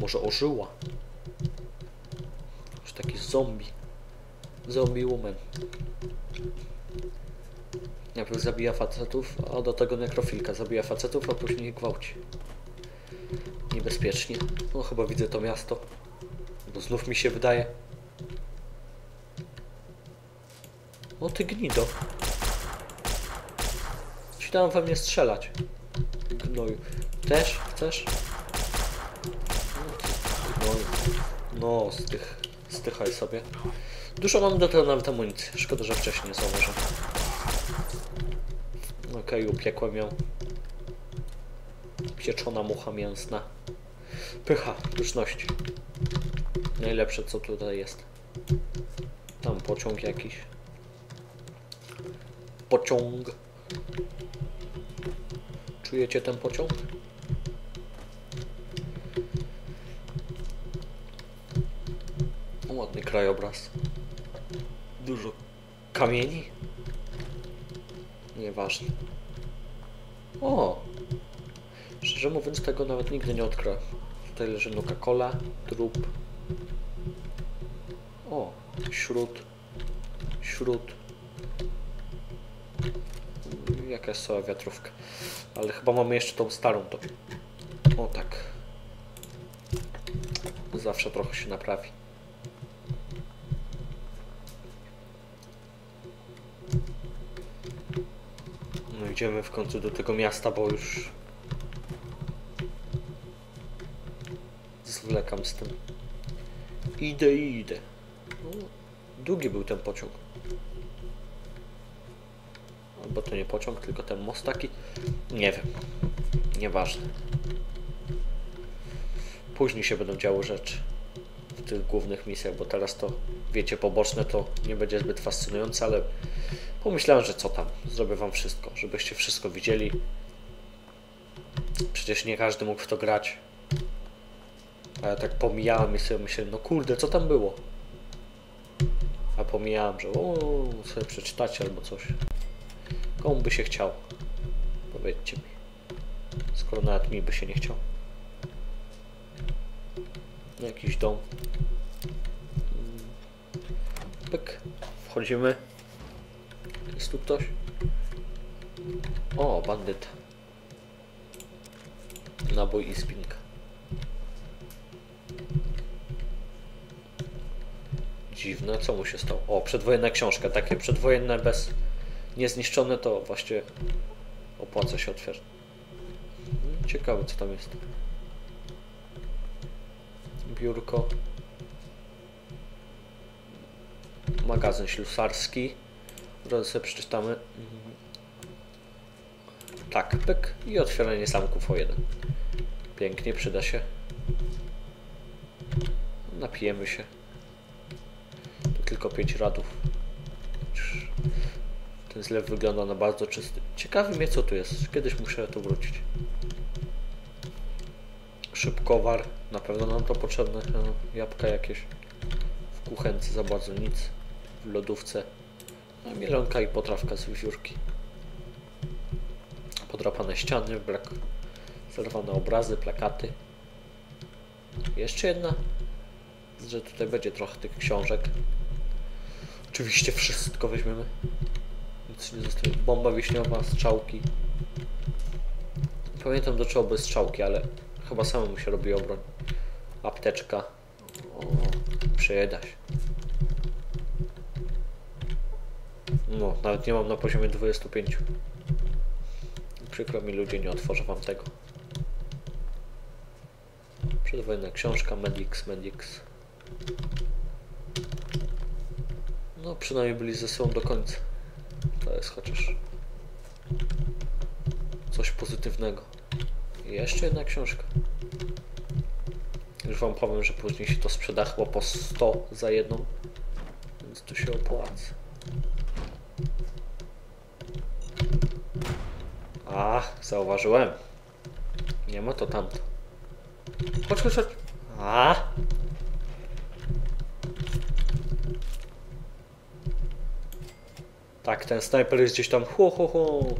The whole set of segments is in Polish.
Może ożyła? Już taki zombie. Zombie woman. Najpierw zabija facetów, a do tego nekrofilka. Zabija facetów, a później gwałci. Niebezpiecznie. No chyba widzę to miasto. Bo znów mi się wydaje. O ty gnido. Ci dałem we mnie strzelać. Gnoju. Też? Chcesz? No, z tych... Stychaj sobie. Dużo mam do tego nawet amunicji. Szkoda, że wcześniej nie. Okej, upiekłem ją. Pieczona mucha mięsna. Pycha, pyszności. Najlepsze co tutaj jest. Tam pociąg jakiś. Pociąg. Czujecie ten pociąg? Ładny krajobraz. Dużo kamieni? Nieważne. O! Szczerze mówiąc, tego nawet nigdy nie odkryłem. Tutaj leży Nuka-Cola, trup. O, śród. Śród. Jakaś cała wiatrówka. Ale chyba mamy jeszcze tą starą to. O tak. Zawsze trochę się naprawi. Idziemy w końcu do tego miasta, bo już zwlekam z tym. Idę i idę. Długi był ten pociąg. Albo to nie pociąg, tylko ten most taki. Nie wiem. Nieważne. Później się będą działy rzeczy w tych głównych misjach, bo teraz to, wiecie, poboczne to nie będzie zbyt fascynujące, ale pomyślałem, że co tam, zrobię wam wszystko, żebyście wszystko widzieli. Przecież nie każdy mógł w to grać. A ja tak pomijałem i sobie myślałem, no kurde, co tam było? A pomijałem, że o, sobie przeczytacie albo coś. Komu by się chciał? Powiedzcie mi. Skoro nawet mi by się nie chciał. Jakiś dom. Mm. Pyk. Wchodzimy. Jest tu ktoś? O, bandyta. Nabój i spinka. Dziwne, co mu się stało? O, przedwojenna książka, takie przedwojenne bez niezniszczone to właśnie opłaca się otwierać. Hmm, Ciekawe co tam jest. Biurko. Magazyn ślusarski. Zaraz sobie przeczytamy. Mhm. Tak, pyk i otwieranie zamków o jeden. Pięknie, przyda się. Napijemy się. Tylko pięć radów. Ten zlew wygląda na bardzo czysty. Ciekawi mnie co tu jest. Kiedyś muszę tu wrócić. Szybkowar. Na pewno nam to potrzebne. Jabłka jakieś. W kuchence za bardzo nic. W lodówce. No, mielonka i potrawka z wiewiórki. Podrapane ściany, brak zerwane obrazy, plakaty. Jeszcze jedna. Że tutaj będzie trochę tych książek. Oczywiście wszystko weźmiemy. Nic nie zostaje. Bomba wiśniowa, strzałki. Pamiętam do czego bez strzałki, ale chyba samemu się robi obroń. Apteczka. O, przyda się. No, nawet nie mam na poziomie 25. Przykro mi ludzie, nie otworzę wam tego. Przedwojenna książka, Medix, Medix. No, przynajmniej byli ze sobą do końca. To jest chociaż coś pozytywnego. I jeszcze jedna książka. Już wam powiem, że później się to sprzeda chyba po 100 za jedną, więc tu się opłaca. A, zauważyłem. Nie ma to tamto. Chodź, chodź, chodź. A. Tak, ten snajper jest gdzieś tam. Hu, hu, hu.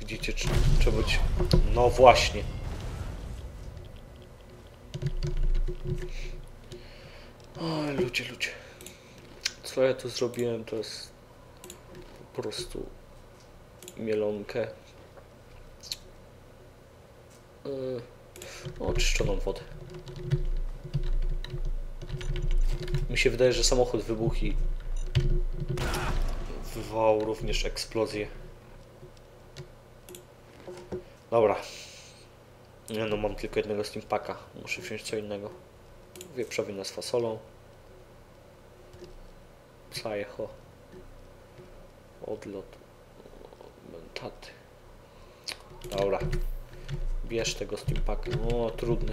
Widzicie, czy, trzeba być... No właśnie. Oj, ludzie, ludzie. Co ja tu zrobiłem, to jest po prostu mielonkę. Yy, oczyszczoną wodę. Mi się wydaje, że samochód wybuchł i wywołał również eksplozję. Dobra. Nie no, mam tylko jednego steampaka. Muszę wziąć co innego. Wieprzowina z fasolą. Psycho. Odlot. Mentaty. Dobra. Bierz tego steampaka. O, trudny.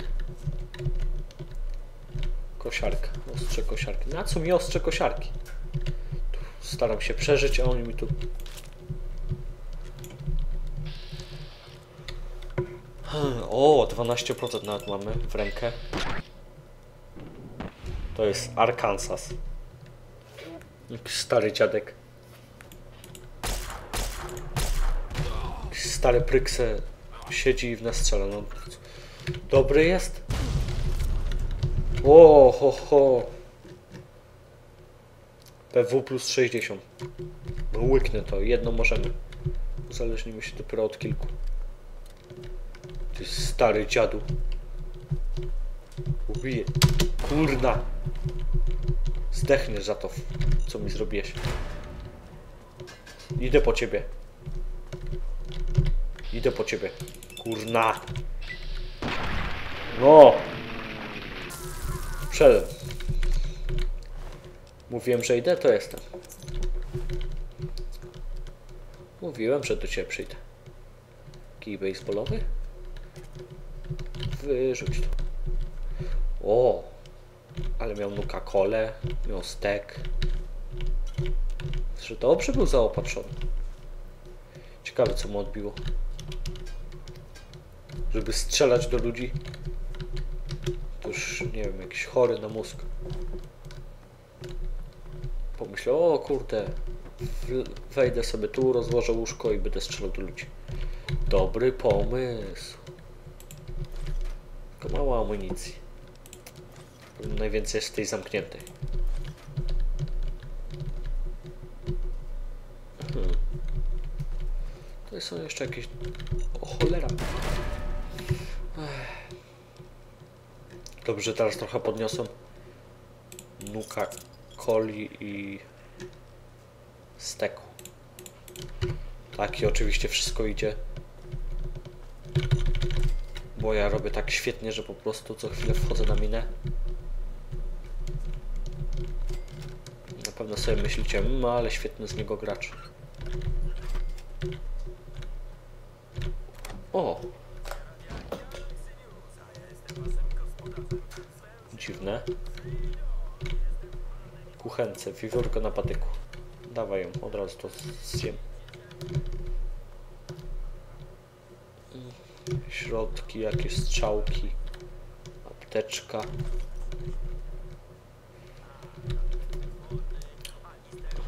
Kosiarka. Ostrze kosiarki. Na co mi ostrze kosiarki? Tu staram się przeżyć, a oni mi tu... O, 12% nawet mamy w rękę. To jest Arkansas. Stary dziadek. Stary prykse siedzi w nas. No, dobry jest? O, ho, ho. PW plus 60. No łyknę to, jedno możemy. Uzależnimy się dopiero od kilku. Ty stary dziadu. Ubiję. Kurna. Zdechniesz za to, co mi zrobiłeś. Idę po ciebie. Idę po ciebie. Kurna. No. Wszedłem. Mówiłem, że idę, to jestem. Mówiłem, że do ciebie przyjdę. Kij baseballowy? Wyrzuć to. O, ale miał nuka kole, miał stek. Że dobrze był zaopatrzony. Ciekawe, co mu odbiło. Żeby strzelać do ludzi. To już, nie wiem, jakiś chory na mózg. Pomyślał, o kurde, wejdę sobie tu, rozłożę łóżko i będę strzelał do ludzi. Dobry pomysł. Tylko mało amunicji. Najwięcej jest w tej zamkniętej. Hmm. Tutaj są jeszcze jakieś... O cholera. Ech. Dobrze, teraz trochę podniosą. Nuka, coli i steku. Tak i oczywiście wszystko idzie. Bo ja robię tak świetnie, że po prostu co chwilę wchodzę na minę. Pewno sobie myślicie, mmm, ale świetny z niego gracz. O! Dziwne. Kuchence, wiewiórka na patyku. Dawaj ją, od razu to zjem. Środki, jakieś strzałki. Apteczka.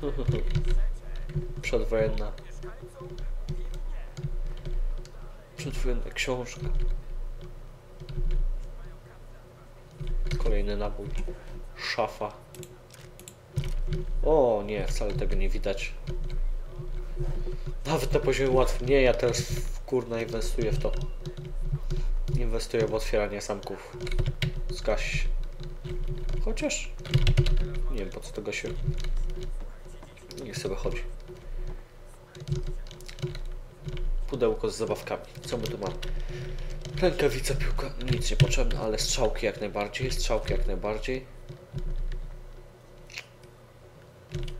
Przedwojenna. Przedwojenna książka. Kolejny nabój. Szafa. O nie, wcale tego nie widać. Nawet na poziomie łatwym. Nie, ja teraz kurna inwestuję w to. Inwestuję w otwieranie zamków. Zgaś. się. Chociaż... Nie wiem po co to gasiłem. Niech sobie chodzi. Pudełko z zabawkami. Co my tu mamy? Rękawica, piłka, nic nie potrzebne, ale strzałki jak najbardziej, strzałki jak najbardziej.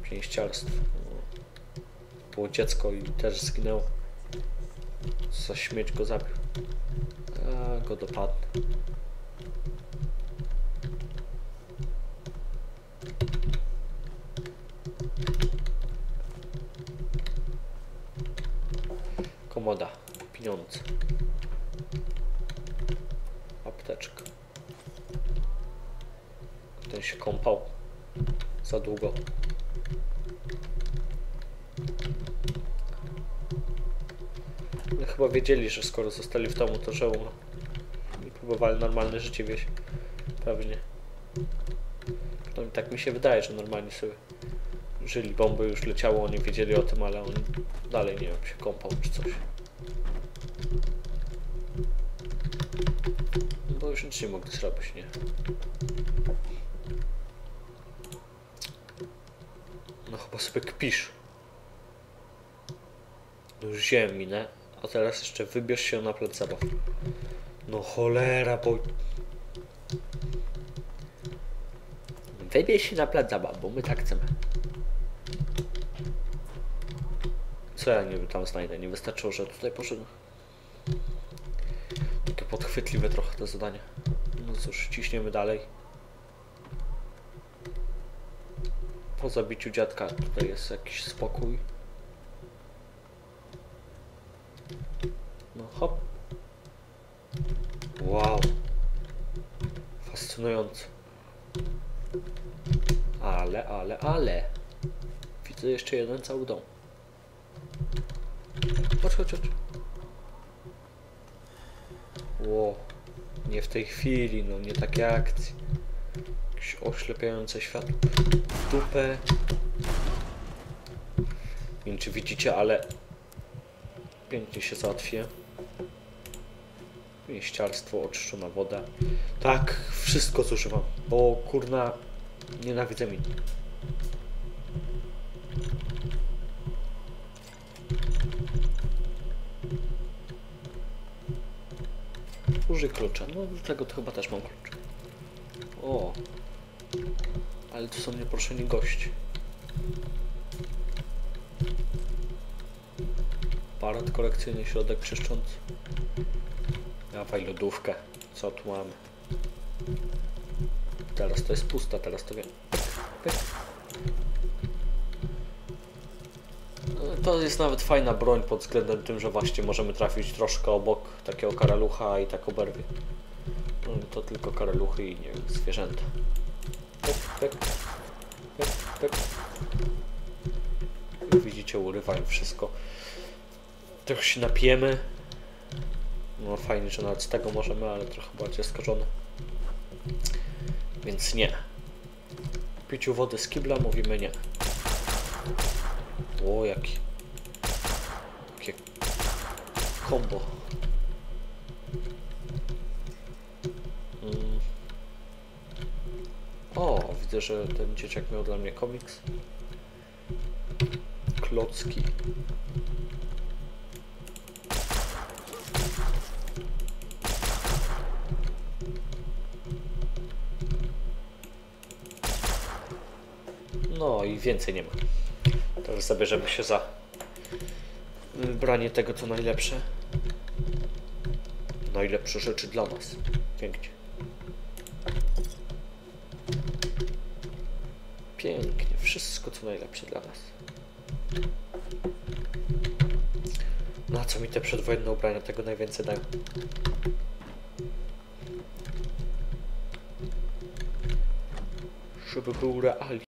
Pięściarstwo. Było dziecko i też zginęło. Za śmieć go zabił. A, go dopadnę. Komoda. Pieniądze. Apteczka. Ten się kąpał. Za długo. No, chyba wiedzieli, że skoro zostali w domu, to że i próbowali normalne życie wieść. Pewnie. No, tak mi się wydaje, że normalnie sobie żyli. Bomby już leciało, oni wiedzieli o tym, ale on dalej, nie wiem, się kąpał czy coś. No Bo już nic nie mogli zrobić, nie? No chyba sobie kpisz. Już wziąłem minę, a teraz jeszcze wybierz się na plac zabaw. No cholera, bo... Wybierz się na plac zabaw, bo my tak chcemy. Co ja niby tam znajdę? Nie wystarczyło, że tutaj poszedłem. Takie podchwytliwe trochę to zadanie. No cóż, ciśniemy dalej. Po zabiciu dziadka tutaj jest jakiś spokój. No hop. Wow. Fascynujące. Ale, ale, ale. Widzę jeszcze jeden cały dom. Chodź, chodź, chodź. Ło. Nie w tej chwili, no nie takie akcje. Jakieś oślepiające światło. Dupę. Nie wiem czy widzicie, ale pięknie się załatwię. Mieściarstwo, oczyszczona woda. Tak, wszystko zużywam, bo kurna nienawidzę min. Użyj klucza. No do tego to chyba też mam klucz. O. Ale tu są nieproszeni gości. Aparat kolekcyjny, środek czyszczący. Dawaj lodówkę. Co tu mamy? Teraz to jest pusta, teraz to wiem. No, To jest nawet fajna broń pod względem tym, że właśnie możemy trafić troszkę obok takiego karalucha i tak oberwie. No, to tylko karaluchy i nie wiem, zwierzęta. Pyk, pyk, pyk, pyk. Jak widzicie, urywają wszystko. Trochę się napijemy. No fajnie, że nawet z tego możemy, ale trochę bardziej skażone. Więc nie. Piciu wody z kibla mówimy nie. O, jaki. Jakie kombo. O, widzę, że ten dzieciak miał dla mnie komiks. Klocki. No i więcej nie ma. Teraz zabierzemy się za branie tego, co najlepsze. Najlepsze rzeczy dla nas. Pięknie. Pięknie. Wszystko, co najlepsze dla nas. Na co mi te przedwojenne ubrania tego najwięcej dają? Żeby był realnie.